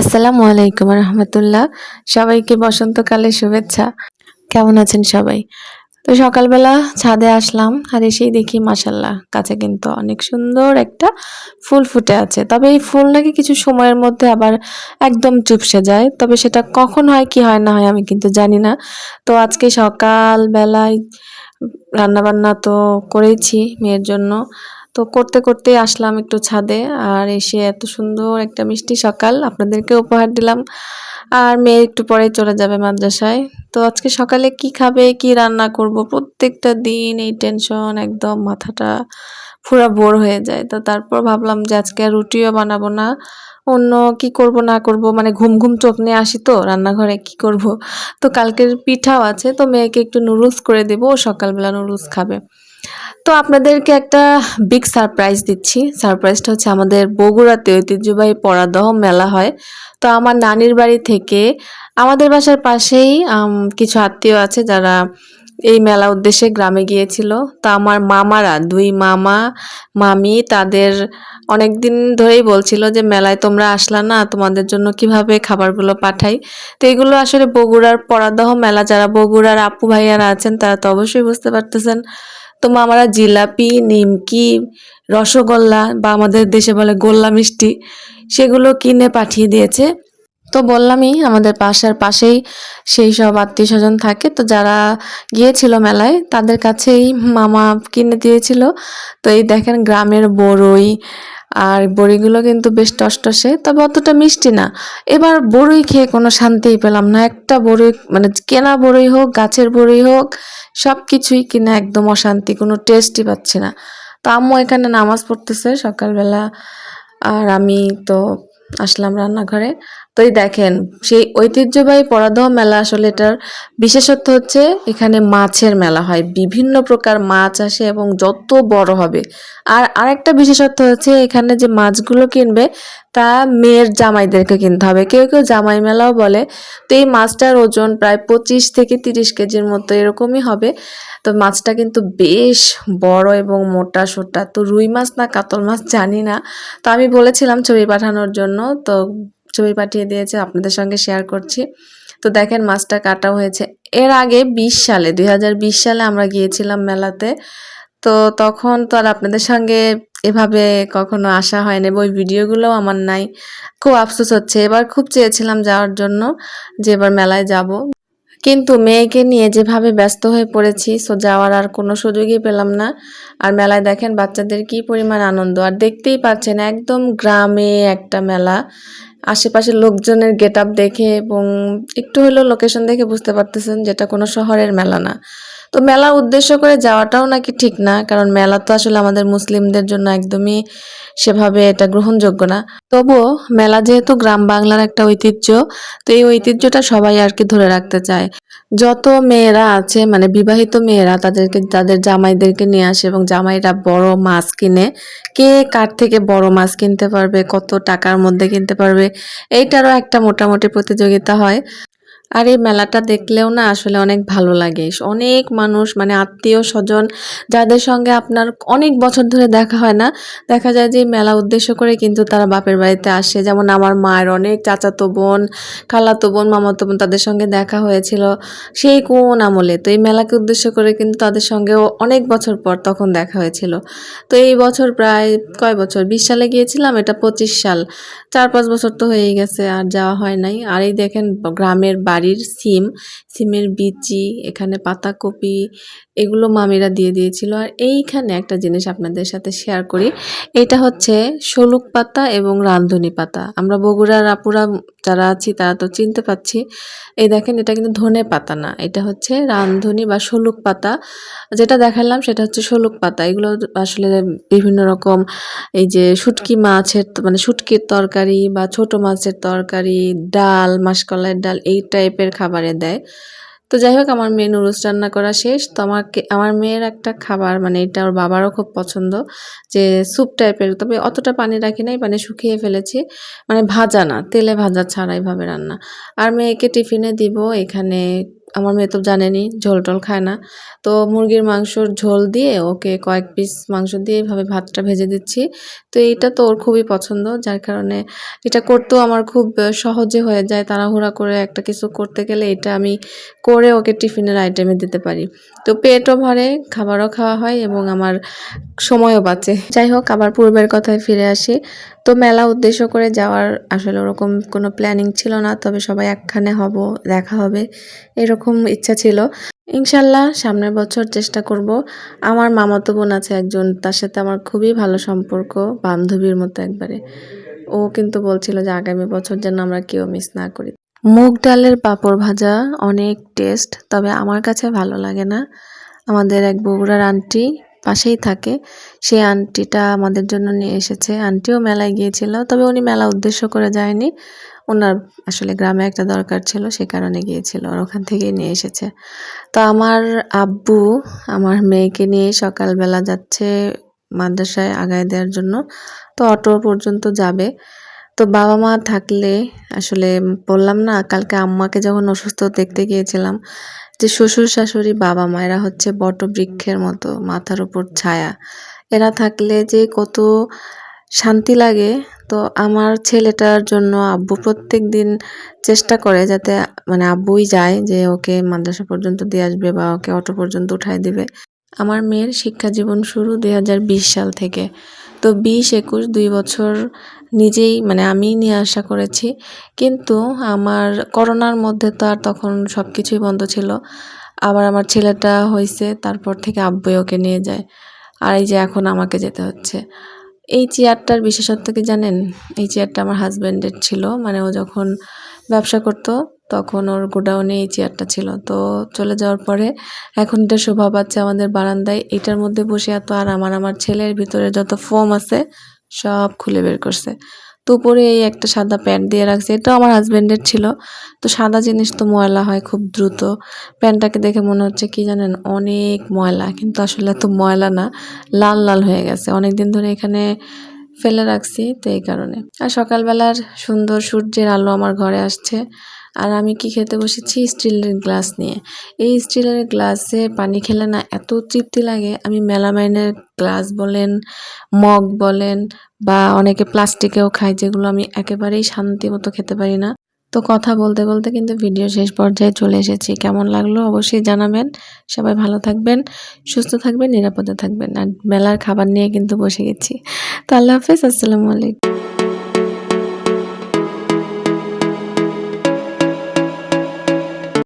আসসালামু আলাইকুম রহমতুল্লাহ। সবাইকে বসন্তকালে শুভেচ্ছা। কেমন আছেন সবাই? তো সকালবেলা ছাদে আসলাম আর এসেই দেখি মাসাল্লাহ কাছে কিন্তু অনেক সুন্দর একটা ফুল ফুটে আছে। তবে এই ফুল নাকি কিছু সময়ের মধ্যে আবার একদম চুপসে যায়। তবে সেটা কখন হয়, কি হয়, না হয় আমি কিন্তু জানি না। তো আজকে সকালবেলায় রান্নাবান্না তো করেছি মেয়ের জন্য। তো করতে করতে আসলাম একটু ছাদে আর এসে এত সুন্দর একটা মিষ্টি সকাল। আপনাদেরকে উপহার দিলাম। আর মেয়ে একটু পরে চলে যাবে মাদ্রাসায়। তো আজকে সকালে কি খাবে, কি রান্না করব, প্রত্যেকটা দিন এই টেনশন একদম মাথাটা পুরো বোর হয়ে যায়। তো তারপর ভাবলাম যে আজকে রুটিও বানাবো না। অন্য কি করব, না করব মানে ঘুম ঘুম চোখ নিয়ে আসি তো, রান্নাঘরে কি করব। তো কালকের পিঠাও আছে, তো মেয়েকে একটু নুডলস করে দেবো সকালবেলা নুডলস খাবে। তো আপনাদেরকে একটা বিগ সারপ্রাইজ দিচ্ছি। সারপ্রাইজটা হচ্ছে আমাদের বগুড়াতে ঐতিহ্যবাহী পরাদহ মেলা হয়। তো আমার নানির বাড়ি থেকে আমাদের বাসার পাশেই কিছু আত্মীয় আছে যারা এই মেলা উদ্দেশ্যে গ্রামে গিয়েছিল। তো আমার মামারা, দুই মামা, মামি তাদের অনেক দিন ধরেই বলছিল যে, মেলায় তোমরা আসলা না, তোমাদের জন্য কীভাবে খাবারগুলো পাঠাই? তো এগুলো আসলে বগুড়ার পরাদহ মেলা, যারা বগুড়ার আপু ভাইয়ারা আছেন, তারা তো অবশ্যই বুঝতে পারতেছেন। তো মামারা জিলাপি, নিমকি, রসগোল্লা বা আমাদের দেশে বলে গোল্লা মিষ্টি, সেগুলো কিনে পাঠিয়ে দিয়েছে। তো বললামই আমাদের পাশের পাশেই সেই সব আত্মীয় স্বজন থাকে। তো যারা গিয়েছিল মেলায়, তাদের কাছেই মামা কিনে দিয়েছিল। তো এই দেখেন গ্রামের বড়ই আর বড়িগুলো কিন্তু বেশ টসটসে, তবে অতটা মিষ্টি না। এবার বড়ই খেয়ে কোনো শান্তিই পেলাম না। একটা বড়ই মানে কেনা বড়ই হোক, গাছের বড়ই হোক সব কিছুই কিনা একদম অশান্তি, কোনো টেস্টই পাচ্ছি না। তো আম্মু এখানে নামাজ পড়তেছে সকালবেলা, আর আমি তো আসলাম রান্নাঘরে। তো এই দেখেন, সেই ঐতিহ্যবাহী পরাদহ মেলা আসলে এটার বিশেষত্ব হচ্ছে এখানে মাছের মেলা হয়। বিভিন্ন প্রকার মাছ আসে এবং যত বড় হবে। আর আরেকটা বিশেষত্ব হচ্ছে এখানে যে মাছগুলো কিনবে, তা মেয়ের জামাইদেরকে কিনতে হবে। কেউ কেউ জামাই মেলাও বলে, তো এই মাছটার ওজন প্রায় পঁচিশ থেকে তিরিশ কেজির মতো এরকমই হবে। তো মাছটা কিন্তু বেশ বড় এবং মোটা সোটা। তো রুই মাছ না কাতল মাছ জানি না। তো আমি বলেছিলাম ছবি পাঠানোর জন্য, তো ছবি পাঠিয়ে দিয়েছে, আপনাদের সঙ্গে শেয়ার করছি। তো দেখেন, মাছটা কাটা হয়েছে। এর আগে বিশ সালে দু হাজার বিশ সালে আমরা গিয়েছিলাম মেলাতে। তো তখন তো আর আপনাদের সঙ্গে এভাবে কখনো আসা হয়নি, ওই ভিডিওগুলোও আমার নাই। খুব আফসোস হচ্ছে। এবার খুব চেয়েছিলাম যাওয়ার জন্য যে এবার মেলায় যাব। কিন্তু মেয়েকে নিয়ে যেভাবে ব্যস্ত হয়ে পড়েছি, সো যাওয়ার আর কোনো সুযোগই পেলাম না। আর মেলায় দেখেন বাচ্চাদের কি পরিমাণ আনন্দ। আর দেখতেই পাচ্ছেন, একদম গ্রামে একটা মেলা। আশেপাশের লোকজনের গেট আপ দেখে এবং একটু হলেও লোকেশন দেখে বুঝতে পারতেছেন যেটা কোনো শহরের মেলা না। তো মেলা উদ্দেশ্য করে যাওয়াটাও নাকি ঠিক না, কারণ মেলা তো আসলে আমাদের মুসলিমদের জন্য একদমই সেভাবে এটা গ্রহণযোগ্য না। তবুও মেলা যেহেতু গ্রাম বাংলার একটা ঐতিহ্য, তো এই ঐতিহ্যটা সবাই আর কি ধরে রাখতে চায়। যত মেয়েরা আছে মানে বিবাহিত মেয়েরা, তাদেরকে, তাদের জামাইদেরকে নিয়ে আসে এবং জামাইরা বড় মাছ কিনে, কে কার থেকে বড় মাছ কিনতে পারবে, কত টাকার মধ্যে কিনতে পারবে এইটারও একটা মোটামুটি প্রতিযোগিতা হয়। আর এই মেলাটা দেখলেও না আসলে অনেক ভালো লাগে। অনেক মানুষ মানে আত্মীয় স্বজন যাদের সঙ্গে আপনার অনেক বছর ধরে দেখা হয় না, দেখা যায় যে মেলা উদ্দেশ্য করে কিন্তু তারা বাপের বাড়িতে আসে। যেমন আমার মায়ের অনেক চাচাতো বোন, খালাতো বোন, মামাতো বোন তাদের সঙ্গে দেখা হয়েছিল সেই কোন আমলে। তো এই মেলাকে উদ্দেশ্য করে কিন্তু তাদের সঙ্গেও অনেক বছর পর তখন দেখা হয়েছিল। তো এই বছর প্রায় কয় বছর? বিশ সালে গিয়েছিলাম, এটা পঁচিশ সাল। চার পাঁচ বছর তো হয়েই গেছে, আর যাওয়া হয় নাই। আর এই দেখেন, গ্রামের বাড়ির সিম, সিমের বিচি, এখানে পাতাকপি, এগুলো মামিরা দিয়ে দিয়েছিল। আর এইখানে একটা জিনিস আপনাদের সাথে শেয়ার করি। এটা হচ্ছে শলুক পাতা এবং রান্ধনি পাতা। আমরা বগুড়ার আপুরা যারা আছি, তারা তো চিনতে পাচ্ছি। এই দেখেন, এটা কিন্তু ধনে পাতা না, এটা হচ্ছে রান্ধনি বা শলুক পাতা। যেটা দেখালাম, সেটা হচ্ছে শলুক পাতা। এগুলো আসলে বিভিন্ন রকম এই যে শুটকি মাছের মানে শুটকির তরকারি বা ছোট মাছের তরকারি, ডাল, মাসকলাইয়ের ডাল, এই টাইপের খাবারে দেয়। তো যাই হোক, আমার মেয়ে নুডলস রান্না করা শেষ। তো আমাকে, আমার মেয়ের একটা খাবার মানে এটা ওর বাবারও খুব পছন্দ, যে স্যুপ টাইপের। তবে অতটা পানি রাখি নাই মানে শুকিয়ে ফেলেছি। মানে ভাজা না, তেলে ভাজা ছাড়া এইভাবে রান্না। আর মেয়েকে টিফিনে দিব এখানে আমার মেয়ে তো জানেনি, ঝোল টোল খায় না। তো মুরগির মাংসর ঝোল দিয়ে ওকে কয়েক পিস মাংস দিয়ে এইভাবে ভাতটা ভেজে দিচ্ছি। তো এইটা তো ওর খুবই পছন্দ, যার কারণে এটা করতেও আমার খুব সহজে হয়ে যায় তাড়াহুড়া করে একটা কিছু করতে গেলে এটা আমি করে ওকে টিফিনের আইটেমে দিতে পারি। তো পেটও ভরে, খাবারও খাওয়া হয় এবং আমার সময়ও বাঁচে। যাই হোক, আবার পূর্বের কথায় ফিরে আসি। তো মেলা উদ্দেশ্য করে যাওয়ার আসলে ওরকম কোনো প্ল্যানিং ছিল না, তবে সবাই একখানে হব, দেখা হবে, এরকম ইচ্ছা ছিল। ইনশাল্লাহ সামনের বছর চেষ্টা করব। আমার মামাতো বোন আছে একজন, তার সাথে আমার খুবই ভালো সম্পর্ক, বান্ধবীর মতো একবারে। ও কিন্তু বলছিল যে আগামী বছর যেন আমরা কেউ মিস না করি। মুগ ডালের পাঁপড় ভাজা অনেক টেস্ট তবে আমার কাছে ভালো লাগে না। আমাদের এক বগুড়ার আন্টি পাশেই থাকে। সেই আন্টিটা আমাদের জন্য নিয়ে এসেছে। আন্টিও মেলায় গিয়েছিল, তবে উনি মেলা উদ্দেশ্য করে যায়নি। ওনার আসলে গ্রামে একটা দরকার ছিল, সে কারণে গিয়েছিল আর ওখান থেকেই নিয়ে এসেছে। তো আমার আব্বু আমার মেয়েকে নিয়ে সকালবেলা যাচ্ছে মাদ্রাসায় আগায় দেওয়ার জন্য। তো অটো পর্যন্ত যাবে। তো বাবা মা থাকলে আসলে বললাম না, কালকে আম্মাকে যখন অসুস্থ দেখতে গিয়েছিলাম যে শ্বশুর শাশুড়ি বাবা মা এরা হচ্ছে বটবৃক্ষের মতো, মাথার উপর ছায়া। এরা থাকলে যে কত শান্তি লাগে। তো আমার ছেলেটার জন্য আব্বু প্রত্যেক দিন চেষ্টা করে যাতে মানে আব্বুই যায় যে ওকে মাদ্রাসা পর্যন্ত দিয়ে আসবে বা ওকে অটো পর্যন্ত উঠায় দিবে। আমার মেয়ের শিক্ষা জীবন শুরু দুই হাজার বিশ সাল থেকে। তো বিশ, একুশ দুই বছর নিজেই মানে আমিই নিয়ে আসা করেছি। কিন্তু আমার করোনার মধ্যে তো আর তখন সব কিছুই বন্ধ ছিল। আবার আমার ছেলেটা হয়েছে তারপর থেকে আব্বুই ওকে নিয়ে যায়। আর এই যে এখন আমাকে যেতে হচ্ছে। এই চেয়ারটার বিশেষত্ব কি জানেন? এই চেয়ারটা আমার হাজব্যান্ডের ছিল মানে ও যখন ব্যবসা করত তখন ওর গোডাউনে এই চেয়ারটা ছিল। তো চলে যাওয়ার পরে এখন এটা শোভা পাচ্ছে আমাদের বারান্দায়। এটার মধ্যে বসে এত আর আমার আমার ছেলের ভিতরে যত ফোম আছে সব খুলে বের করছে। তো উপরে এই একটা সাদা প্যান্ট দিয়ে রাখছে। এটা আমার হাজব্যান্ডের ছিল। তো সাদা জিনিস তো ময়লা হয় খুব দ্রুত। প্যান্টটাকে দেখে মনে হচ্ছে কি জানেন, অনেক ময়লা। কিন্তু আসলে এত ময়লা না, লাল লাল হয়ে গেছে। অনেক দিন ধরে এখানে ফেলে রাখছি তো এই কারণে। আর সকালবেলার সুন্দর সূর্যের আলো আমার ঘরে আসছে। আর আমি কি খেতে বসেছি? স্টিলের গ্লাস নিয়ে। এই স্টিলের গ্লাসে পানি খেলে না এত তৃপ্তি লাগে। আমি মেলামাইনের গ্লাস বলেন, মগ বলেন বা অনেকে প্লাস্টিকেও খায় যেগুলো আমি একেবারেই শান্তি মতো খেতে পারি না। তো কথা বলতে বলতে কিন্তু ভিডিও শেষ পর্যায়ে চলে এসেছি। কেমন লাগল অবশ্যই জানাবেন। সবাই ভালো থাকবেন, সুস্থ থাকবেন, নিরাপদে থাকবেন। আর মেলার খাবার নিয়ে কিন্তু বসে গেছি। তো আল্লাহ হাফেজ, আসসালামু আলাইকুম।